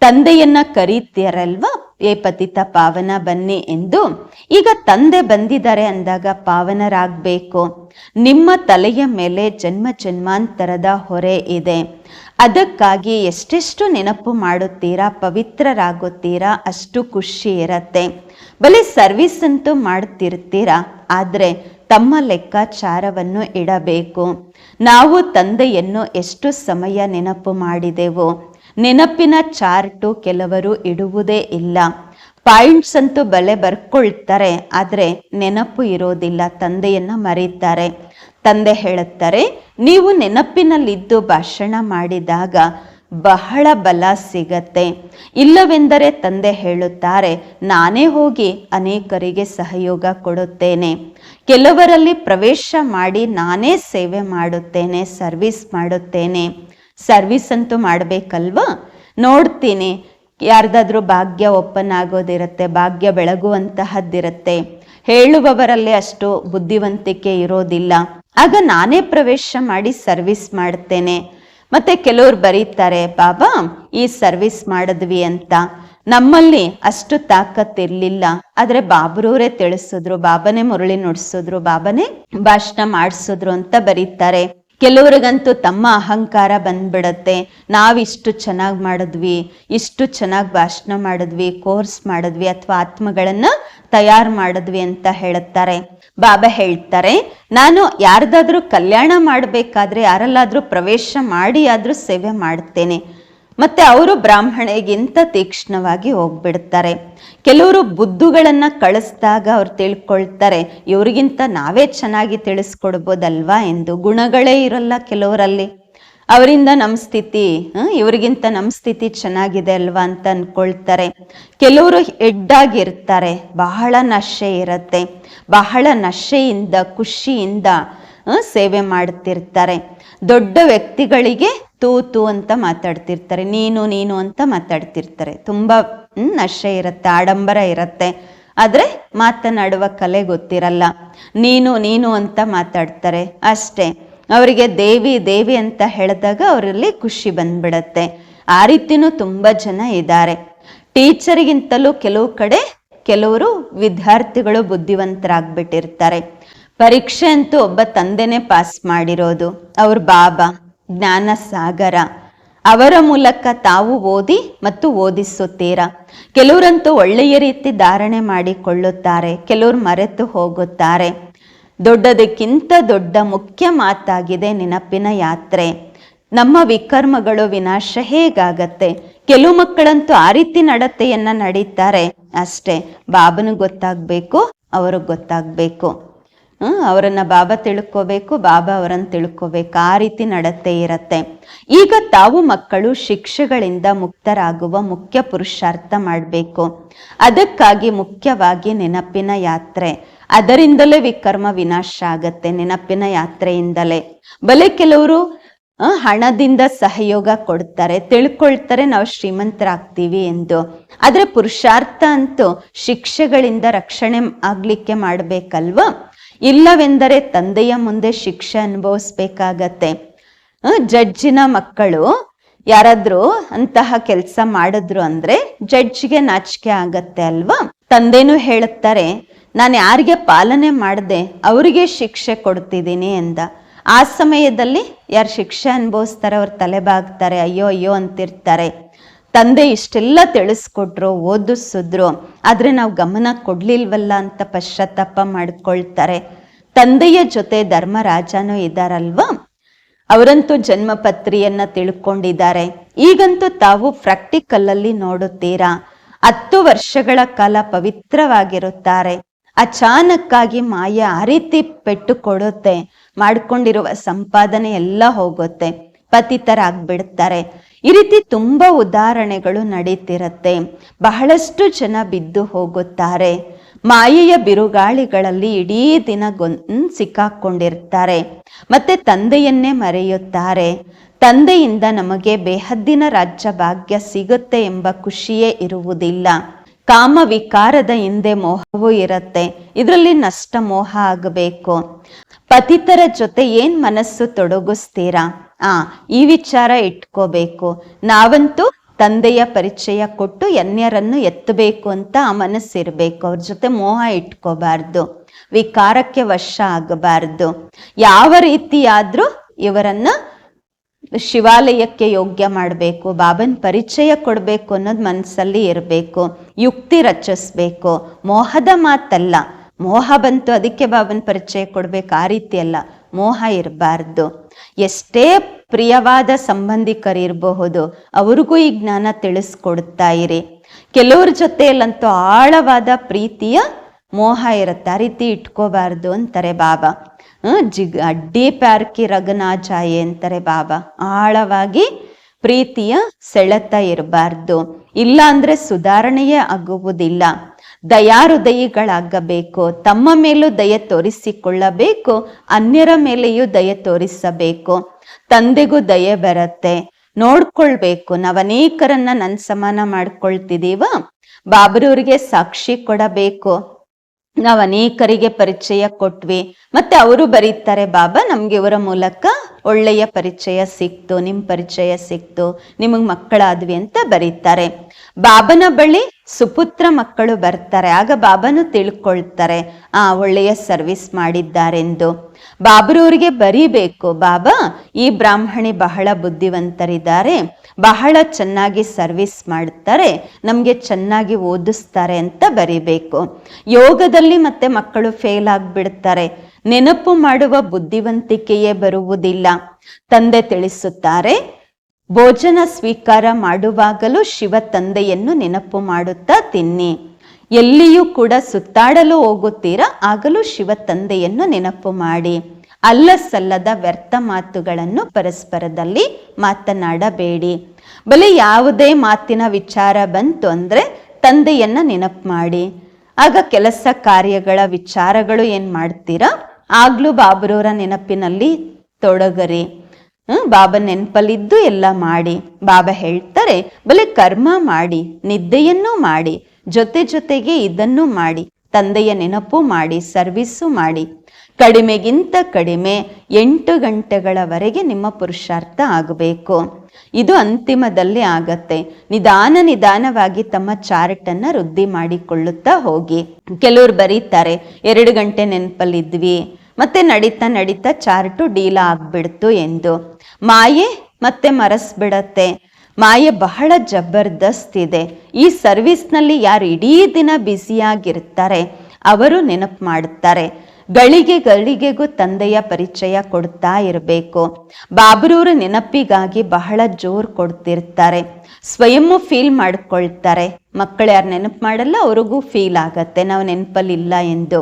ತಂದೆಯನ್ನ ಕರೀತೀರಲ್ವಾ? ಏ ಪತಿತ ಪಾವನ ಬನ್ನಿ ಎಂದು ಈಗ ತಂದೆ ಬಂದಿದ್ದಾರೆ ಅಂದಾಗ ಪಾವನರಾಗಬೇಕು. ನಿಮ್ಮ ತಲೆಯ ಮೇಲೆ ಜನ್ಮ ಜನ್ಮಾಂತರದ ಹೊರೆ ಇದೆ. ಅದಕ್ಕಾಗಿ ಎಷ್ಟೆಷ್ಟು ನೆನಪು ಮಾಡುತ್ತೀರಾ, ಪವಿತ್ರರಾಗುತ್ತೀರಾ, ಅಷ್ಟು ಖುಷಿ ಇರತ್ತೆ. ಬಲಿ ಸರ್ವಿಸ್ ಅಂತೂ ಮಾಡ್ತಿರ್ತೀರಾ, ಆದರೆ ತಮ್ಮ ಲೆಕ್ಕಾಚಾರವನ್ನು ಇಡಬೇಕು. ನಾವು ತಂದೆಯನ್ನು ಎಷ್ಟು ಸಮಯ ನೆನಪು ಮಾಡಿದೆವು. ನೆನಪಿನ ಚಾರ್ಟು ಕೆಲವರು ಇಡುವುದೇ ಇಲ್ಲ. ಪಾಯಿಂಟ್ಸ್ ಅಂತೂ ಬಲೆ ಬರ್ಕೊಳ್ತಾರೆ, ಆದರೆ ನೆನಪು ಇರೋದಿಲ್ಲ ತಂದೆಯನ್ನ ಮರೀತಾರೆ. ತಂದೆ ಹೇಳುತ್ತಾರೆ, ನೀವು ನೆನಪಿನಲ್ಲಿದ್ದು ಭಾಷಣ ಮಾಡಿದಾಗ ಬಹಳ ಬಲ ಸಿಗತ್ತೆ. ಇಲ್ಲವೆಂದರೆ ತಂದೆ ಹೇಳುತ್ತಾರೆ, ನಾನೇ ಹೋಗಿ ಅನೇಕರಿಗೆ ಸಹಯೋಗ ಕೊಡುತ್ತೇನೆ. ಕೆಲವರಲ್ಲಿ ಪ್ರವೇಶ ಮಾಡಿ ನಾನೇ ಸೇವೆ ಮಾಡುತ್ತೇನೆ, ಸರ್ವಿಸ್ ಮಾಡುತ್ತೇನೆ. ಸರ್ವಿಸ್ ಅಂತೂ ಮಾಡಬೇಕಲ್ವಾ? ನೋಡ್ತೀನಿ. ಯಾರ್ದಾದ್ರೂ ಭಾಗ್ಯ ಓಪನ್ ಆಗೋದಿರುತ್ತೆ, ಭಾಗ್ಯ ಬೆಳಗುವಂತಹದ್ದಿರುತ್ತೆ. ಹೇಳುವವರಲ್ಲಿ ಅಷ್ಟು ಬುದ್ಧಿವಂತಿಕೆ ಇರೋದಿಲ್ಲ. ಆಗ ನಾನೇ ಪ್ರವೇಶ ಮಾಡಿ ಸರ್ವಿಸ್ ಮಾಡ್ತೇನೆ. ಮತ್ತೆ ಕೆಲವ್ರು ಬರೀತಾರೆ, ಬಾಬಾ, ಈ ಸರ್ವಿಸ್ ಮಾಡಿದ್ವಿ ಅಂತ. ನಮ್ಮಲ್ಲಿ ಅಷ್ಟು ತಾಕತ್ತಿರ್ಲಿಲ್ಲ. ಆದ್ರೆ ಬಾಬ್ರವರೇ ತಿಳಿಸಿದ್ರು, ಬಾಬನೇ ಮುರಳಿ ನುಡ್ಸಿದ್ರು, ಬಾಬನೇ ಭಾಷಣ ಮಾಡಿಸಿದ್ರು ಅಂತ ಬರೀತಾರೆ. ಕೆಲವ್ರಿಗಂತೂ ತಮ್ಮ ಅಹಂಕಾರ ಬಂದ್ಬಿಡತ್ತೆ. ನಾವಿಷ್ಟು ಚೆನ್ನಾಗಿ ಮಾಡಿದ್ವಿ, ಇಷ್ಟು ಚೆನ್ನಾಗಿ ಭಾಷಣ ಮಾಡಿದ್ವಿ, ಕೋರ್ಸ್ ಮಾಡಿದ್ವಿ ಅಥವಾ ಆತ್ಮಗಳನ್ನ ತಯಾರು ಮಾಡಿದ್ವಿ ಅಂತ ಹೇಳುತ್ತಾರೆ. ಬಾಬಾ ಹೇಳ್ತಾರೆ, ನಾನು ಯಾರ್ದಾದ್ರೂ ಕಲ್ಯಾಣ ಮಾಡಬೇಕಾದ್ರೆ ಯಾರಲ್ಲಾದ್ರೂ ಪ್ರವೇಶ ಮಾಡಿ ಆದ್ರೂ ಸೇವೆ ಮಾಡ್ತೇನೆ. ಮತ್ತೆ ಅವರು ಬ್ರಾಹ್ಮಣೆಗಿಂತ ತೀಕ್ಷ್ಣವಾಗಿ ಹೋಗ್ಬಿಡ್ತಾರೆ. ಕೆಲವರು ಬುದ್ಧುಗಳನ್ನ ಕಳಿಸ್ದಾಗ ಅವ್ರು ತಿಳ್ಕೊಳ್ತಾರೆ, ಇವ್ರಿಗಿಂತ ನಾವೇ ಚೆನ್ನಾಗಿ ತಿಳಿಸ್ಕೊಡ್ಬೋದಲ್ವಾ? ಎಂದು ಗುಣಗಳೇ ಇರಲ್ಲ ಕೆಲವರಲ್ಲಿ. ಅವರಿಂದ ನಮ್ಮ ಸ್ಥಿತಿ ಇವರಿಗಿಂತ ನಮ್ಮ ಸ್ಥಿತಿ ಚೆನ್ನಾಗಿದೆ ಅಲ್ವಾ? ಅಂತ ಅಂದ್ಕೊಳ್ತಾರೆ ಕೆಲವರು ಹೆಡ್ಡಾಗಿರ್ತಾರೆ ಬಹಳ ನಶೆ ಇರುತ್ತೆ, ಬಹಳ ನಶೆಯಿಂದ, ಖುಷಿಯಿಂದ ಸೇವೆ ಮಾಡ್ತಿರ್ತಾರೆ. ದೊಡ್ಡ ವ್ಯಕ್ತಿಗಳಿಗೆ ತೂ ತೂ ಅಂತ ಮಾತಾಡ್ತಿರ್ತಾರೆ, ನೀನು ನೀನು ಅಂತ ಮಾತಾಡ್ತಿರ್ತಾರೆ. ತುಂಬ ನಶೆ ಇರುತ್ತೆ, ಆಡಂಬರ ಇರುತ್ತೆ. ಆದರೆ ಮಾತನಾಡುವ ಕಲೆ ಗೊತ್ತಿರಲ್ಲ. ನೀನು ನೀನು ಅಂತ ಮಾತಾಡ್ತಾರೆ. ಅಷ್ಟೇ. ಅವರಿಗೆ ದೇವಿ ದೇವಿ ಅಂತ ಹೇಳಿದಾಗ ಅವರಲ್ಲಿ ಖುಷಿ ಬಂದ್ಬಿಡತ್ತೆ. ಆ ರೀತಿನೂ ತುಂಬ ಜನ ಇದ್ದಾರೆ. ಟೀಚರಿಗಿಂತಲೂ ಕೆಲವು ಕಡೆ ಕೆಲವರು ವಿದ್ಯಾರ್ಥಿಗಳು ಬುದ್ಧಿವಂತರಾಗ್ಬಿಟ್ಟಿರ್ತಾರೆ. ಪರೀಕ್ಷೆ ಅಂತೂ ಒಬ್ಬ ತಂದೆನೇ ಪಾಸ್ ಮಾಡಿರೋದು. ಅವ್ರ ಬಾಬಾ. ಜ್ಞಾನ ಸಾಗರ ಅವರ ಮೂಲಕ ತಾವು ಓದಿ ಮತ್ತು ಓದಿಸುತ್ತೀರಾ? ಕೆಲವರಂತೂ ಒಳ್ಳೆಯ ರೀತಿ ಧಾರಣೆ ಮಾಡಿಕೊಳ್ಳುತ್ತಾರೆ, ಕೆಲವರು ಮರೆತು ಹೋಗುತ್ತಾರೆ. ದೊಡ್ಡದಕ್ಕಿಂತ ದೊಡ್ಡ ಮುಖ್ಯ ಮಾತಾಗಿದೆ ನೆನಪಿನ ಯಾತ್ರೆ. ನಮ್ಮ ವಿಕರ್ಮಗಳು ವಿನಾಶ ಹೇಗಾಗತ್ತೆ? ಕೆಲವು ಮಕ್ಕಳಂತೂ ಆ ರೀತಿ ನಡತೆಯನ್ನ ನಡೀತಾರೆ. ಅಷ್ಟೇ, ಬಾಬನಿಗೆ ಗೊತ್ತಾಗಬೇಕು ಅವರು ಗೊತ್ತಾಗ್ಬೇಕು. ಅವರನ್ನ ಬಾಬಾ ತಿಳ್ಕೋಬೇಕು, ಬಾಬಾ ಅವರನ್ನು ತಿಳ್ಕೋಬೇಕು. ಆ ರೀತಿ ನಡತೆ ಇರತ್ತೆ. ಈಗ ತಾವು ಮಕ್ಕಳು ಶಿಕ್ಷೆಗಳಿಂದ ಮುಕ್ತರಾಗುವ ಮುಖ್ಯ ಪುರುಷಾರ್ಥ ಮಾಡಬೇಕು. ಅದಕ್ಕಾಗಿ ಮುಖ್ಯವಾಗಿ ನೆನಪಿನ ಯಾತ್ರೆ. ಅದರಿಂದಲೇ ವಿಕರ್ಮ ವಿನಾಶ ಆಗತ್ತೆ ನೆನಪಿನ ಯಾತ್ರೆಯಿಂದಲೇ. ಬಲೆ ಕೆಲವರು ಹಣದಿಂದ ಸಹಯೋಗ ಕೊಡ್ತಾರೆ, ತಿಳ್ಕೊಳ್ತಾರೆ, ನಾವು ಶ್ರೀಮಂತರಾಗ್ತೀವಿ ಎಂದು. ಆದ್ರೆ ಪುರುಷಾರ್ಥ ಅಂತೂ ಶಿಕ್ಷೆಗಳಿಂದ ರಕ್ಷಣೆ ಆಗ್ಲಿಕ್ಕೆ ಮಾಡ್ಬೇಕಲ್ವಾ? ಇಲ್ಲವೆಂದರೆ ತಂದೆಯ ಮುಂದೆ ಶಿಕ್ಷೆ ಅನುಭವಿಸ್ಬೇಕಾಗತ್ತೆ. ಜಡ್ಜಿನ ಮಕ್ಕಳು ಯಾರಾದ್ರೂ ಅಂತಹ ಕೆಲಸ ಮಾಡಿದ್ರು ಅಂದ್ರೆ ಜಡ್ಜ್ಗೆ ನಾಚಿಕೆ ಆಗತ್ತೆ ಅಲ್ವಾ? ತಂದೆನೂ ಹೇಳುತ್ತಾರೆ, ನಾನು ಯಾರಿಗೆ ಪಾಲನೆ ಮಾಡದೆ, ಅವರಿಗೆ ಶಿಕ್ಷೆ ಕೊಡ್ತಿದ್ದೀನಿ ಎಂದ. ಆ ಸಮಯದಲ್ಲಿ ಯಾರು ಶಿಕ್ಷೆ ಅನುಭವಿಸ್ತಾರೆ, ಅವ್ರ ತಲೆ ಬಾಗ್ತಾರೆ, ಅಯ್ಯೋ ಅಯ್ಯೋ ಅಂತಿರ್ತಾರೆ. ತಂದೆ ಇಷ್ಟೆಲ್ಲ ತಿಳಿಸ್ಕೊಟ್ರು ಓದಿಸಿದ್ರು ಆದ್ರೆ ನಾವು ಗಮನ ಕೊಡ್ಲಿಲ್ವಲ್ಲ ಅಂತ ಪಶ್ಚಾತ್ತಾಪ ಮಾಡ್ಕೊಳ್ತಾರೆ. ತಂದೆಯ ಜೊತೆ ಧರ್ಮರಾಜನೂ ಇದ್ದಾರಲ್ವಾ ಅವರಂತೂ ಜನ್ಮಪತ್ರಿಯನ್ನ ತಿಳ್ಕೊಂಡಿದ್ದಾರೆ. ಈಗಂತೂ ತಾವು ಪ್ರಾಕ್ಟಿಕಲ್ ಅಲ್ಲಿ ನೋಡುತ್ತೀರಾ? ಹತ್ತು ವರ್ಷಗಳ ಕಾಲ ಪವಿತ್ರವಾಗಿರುತ್ತಾರೆ. ಅಚಾನಕ್ಕಾಗಿ ಮಾಯ ಆ ರೀತಿ ಪೆಟ್ಟು ಕೊಡುತ್ತೆ ಮಾಡ್ಕೊಂಡಿರುವ ಸಂಪಾದನೆ ಎಲ್ಲ ಹೋಗುತ್ತೆ. ಪತಿತರಾಗ್ಬಿಡ್ತಾರೆ. ಈ ರೀತಿ ತುಂಬ ಉದಾಹರಣೆಗಳು ನಡೀತಿರುತ್ತೆ. ಬಹಳಷ್ಟು ಜನ ಬಿದ್ದು ಹೋಗುತ್ತಾರೆ. ಮಾಯೆಯ ಬಿರುಗಾಳಿಗಳಲ್ಲಿ ಇಡೀ ದಿನ ಗೊಂದ್ ಸಿಕ್ಕಾಕೊಂಡಿರ್ತಾರೆ. ಮತ್ತೆ ತಂದೆಯನ್ನೇ ಮರೆಯುತ್ತಾರೆ. ತಂದೆಯಿಂದ ನಮಗೆ ಬೇಹದ್ದಿನ ರಾಜ್ಯ ಭಾಗ್ಯ ಸಿಗುತ್ತೆ ಎಂಬ ಖುಷಿಯೇ ಇರುವುದಿಲ್ಲ. ಕಾಮ ವಿಕಾರದ ಹಿಂದೆ ಮೋಹವೂ ಇರುತ್ತೆ. ಇದರಲ್ಲಿ ನಷ್ಟ ಮೋಹ ಆಗಬೇಕು. ಪತಿತರ ಜೊತೆ ಏನ್ ಮನಸ್ಸು ತೊಡಗಿಸ್ತೀರಾ? ಆ, ಈ ವಿಚಾರ ಇಟ್ಕೋಬೇಕು. ನಾವಂತೂ ತಂದೆಯ ಪರಿಚಯ ಕೊಟ್ಟು ಅನ್ಯರನ್ನು ಎತ್ತಬೇಕು ಅಂತ ಮನಸ್ಸಿರ್ಬೇಕು. ಅವ್ರ ಜೊತೆ ಮೋಹ ಇಟ್ಕೋಬಾರ್ದು. ವಿಕಾರಕ್ಕೆ ವಶ ಆಗಬಾರ್ದು. ಯಾವ ರೀತಿಯಾದ್ರೂ ಇವರನ್ನ ಶಿವಾಲಯಕ್ಕೆ ಯೋಗ್ಯ ಮಾಡಬೇಕು. ಬಾಬನ್ ಪರಿಚಯ ಕೊಡಬೇಕು ಅನ್ನೋದು ಮನಸ್ಸಲ್ಲಿ ಇರಬೇಕು. ಯುಕ್ತಿ ರಚಿಸ್ಬೇಕು. ಮೋಹದ ಮಾತಲ್ಲ. ಮೋಹ ಬಂತು ಅದಕ್ಕೆ ಬಾಬನ್ ಪರಿಚಯ ಕೊಡ್ಬೇಕು. ಆ ರೀತಿ ಅಲ್ಲ ಮೋಹ ಇರಬಾರ್ದು. ಎಷ್ಟೇ ಪ್ರಿಯವಾದ ಸಂಬಂಧಿಕರಿರಬಹುದು, ಅವ್ರಿಗೂ ಈ ಜ್ಞಾನ ತಿಳಿಸ್ಕೊಡ್ತಾ ಇರಿ. ಕೆಲವ್ರ ಜೊತೆಯಲ್ಲಂತೂ ಆಳವಾದ ಪ್ರೀತಿಯ ಮೋಹ ಇರುತ್ತೆ. ಆ ರೀತಿ ಇಟ್ಕೋಬಾರ್ದು ಅಂತಾರೆ ಬಾಬಾ. ಜಿಗ್ ಅಡ್ಡಿ ಪ್ಯಾರ್ಕಿ ರಗನಾ ಜಾಯೆ ಅಂತಾರೆ ಬಾಬಾ. ಆಳವಾಗಿ ಪ್ರೀತಿಯ ಸೆಳೆತ ಇರಬಾರ್ದು. ಇಲ್ಲ ಅಂದ್ರೆ ಸುಧಾರಣೆಯೇ ಆಗುವುದಿಲ್ಲ. ದಯಾಹೃದಯಿಗಳಾಗಬೇಕು ತಮ್ಮ ಮೇಲೂ ದಯ ತೋರಿಸಿಕೊಳ್ಳಬೇಕು. ಅನ್ಯರ ಮೇಲೆಯೂ ದಯ ತೋರಿಸಬೇಕು. ತಂದೆಗೂ ದಯೆ ಬರುತ್ತೆ. ನೋಡ್ಕೊಳ್ಬೇಕು. ನಾವ್ ಅನೇಕರನ್ನ ನನ್ ಸಮಾನ ಮಾಡ್ಕೊಳ್ತಿದೀವ? ಬಾಬರವ್ರಿಗೆ ಸಾಕ್ಷಿ ಕೊಡಬೇಕು. ನಾವ್ ಅನೇಕರಿಗೆ ಪರಿಚಯ ಕೊಟ್ವಿ. ಮತ್ತೆ ಅವರು ಬರೀತಾರೆ, ಬಾಬಾ, ನಮ್ಗೆ ಇವರ ಮೂಲಕ ಒಳ್ಳೆಯ ಪರಿಚಯ ಸಿಕ್ತು. ನಿಮ್ ಪರಿಚಯ ಸಿಕ್ತು. ನಿಮಗ್ ಮಕ್ಕಳಾದ್ವಿ ಅಂತ ಬರೀತಾರೆ. ಬಾಬನ ಬಳಿ ಸುಪುತ್ರ ಮಕ್ಕಳು ಬರ್ತಾರೆ. ಆಗ ಬಾಬನು ತಿಳ್ಕೊಳ್ತಾರೆ, ಆ, ಒಳ್ಳೆಯ ಸರ್ವಿಸ್ ಮಾಡಿದ್ದಾರೆಂದು. ಬಾಬರವ್ರಿಗೆ ಬರೀಬೇಕು. ಬಾಬಾ, ಈ ಬ್ರಾಹ್ಮಣಿ ಬಹಳ ಬುದ್ಧಿವಂತರಿದ್ದಾರೆ. ಬಹಳ ಚೆನ್ನಾಗಿ ಸರ್ವಿಸ್ ಮಾಡ್ತಾರೆ. ನಮಗೆ ಚೆನ್ನಾಗಿ ಓದಿಸ್ತಾರೆ ಅಂತ ಬರಿಬೇಕು. ಯೋಗದಲ್ಲಿ ಮತ್ತೆ ಮಕ್ಕಳು ಫೇಲ್ ಆಗಿಬಿಡ್ತಾರೆ. ನೆನಪು ಮಾಡುವ ಬುದ್ಧಿವಂತಿಕೆಯೇ ಬರುವುದಿಲ್ಲ. ತಂದೆ ತಿಳಿಸುತ್ತಾರೆ ಭೋಜನ ಸ್ವೀಕಾರ ಮಾಡುವಾಗಲೂ ಶಿವ ತಂದೆಯನ್ನು ನೆನಪು ಮಾಡುತ್ತಾ ತಿನ್ನಿ. ಎಲ್ಲಿಯೂ ಕೂಡ ಸುತ್ತಾಡಲು ಹೋಗುತ್ತೀರಾ, ಆಗಲೂ ಶಿವ ತಂದೆಯನ್ನು ನೆನಪು ಮಾಡಿ. ಅಲ್ಲ ಸಲ್ಲದ ವ್ಯರ್ಥ ಮಾತುಗಳನ್ನು ಪರಸ್ಪರದಲ್ಲಿ ಮಾತನಾಡಬೇಡಿ. ಬಲೆ ಯಾವುದೇ ಮಾತಿನ ವಿಚಾರ ಬಂತು ಅಂದರೆ ತಂದೆಯನ್ನ ನೆನಪು ಮಾಡಿ. ಆಗ ಕೆಲಸ ಕಾರ್ಯಗಳ ವಿಚಾರಗಳು ಏನು ಮಾಡ್ತೀರಾ? ಆಗ್ಲೂ ಬಾಬರವರ ನೆನಪಿನಲ್ಲಿ ತೊಡಗರಿ. ಬಾಬಾ ನೆನಪಲ್ಲಿದ್ದು ಎಲ್ಲ ಮಾಡಿ. ಬಾಬಾ ಹೇಳ್ತಾರೆ, ಬಲೆ ಕರ್ಮ ಮಾಡಿ, ನಿದ್ದೆಯನ್ನು ಮಾಡಿ, ಜೊತೆ ಜೊತೆಗೆ ಇದನ್ನು ಮಾಡಿ, ತಂದೆಯ ನೆನಪು ಮಾಡಿ, ಸರ್ವಿಸ್ಸು ಮಾಡಿ. ಕಡಿಮೆಗಿಂತ ಕಡಿಮೆ ಎಂಟು ಗಂಟೆಗಳವರೆಗೆ ನಿಮ್ಮ ಪುರುಷಾರ್ಥ ಆಗಬೇಕು. ಇದು ಅಂತಿಮದಲ್ಲಿ ಆಗತ್ತೆ. ನಿಧಾನ ನಿಧಾನವಾಗಿ ತಮ್ಮ ಚಾರ್ಟ್ ಅನ್ನ ವೃದ್ಧಿ ಮಾಡಿಕೊಳ್ಳುತ್ತಾ ಹೋಗಿ. ಕೆಲವರು ಬರೀತಾರೆ, ಎರಡು ಗಂಟೆ ನೆನಪಲ್ಲಿದ್ವಿ. ಮತ್ತೆ ನಡೀತಾ ನಡೀತಾ ಚಾರ್ಟು ಡೀಲ್ ಆಗ್ಬಿಡ್ತು ಎಂದು. ಮಾಯೆ ಮತ್ತೆ ಮರೆಸ್ಬಿಡತ್ತೆ. ಮಾಯೆ ಬಹಳ ಜಬರ್ದಸ್ತ್ ಇದೆ. ಈ ಸರ್ವಿಸ್ನಲ್ಲಿ ಯಾರು ಇಡೀ ದಿನ ಬ್ಯುಸಿಯಾಗಿರ್ತಾರೆ, ಅವರು ನೆನಪು ಮಾಡುತ್ತಾರೆ ಗಳಿಗೆ ಗಳಿಗೆಗೂ ತಂದೆಯ ಪರಿಚಯ ಕೊಡ್ತಾ ಇರಬೇಕು. ಬಾಬರೂರ ನೆನಪಿಗಾಗಿ ಬಹಳ ಜೋರ್ ಕೊಡ್ತಿರ್ತಾರೆ. ಸ್ವಯಂ ಫೀಲ್ ಮಾಡ್ಕೊಳ್ತಾರೆ. ಮಕ್ಕಳು ಯಾರು ನೆನಪು ಮಾಡಲ್ಲ, ಅವ್ರಿಗೂ ಫೀಲ್ ಆಗತ್ತೆ. ನಾವು ನೆನಪಲ್ಲಿಲ್ಲ ಎಂದು.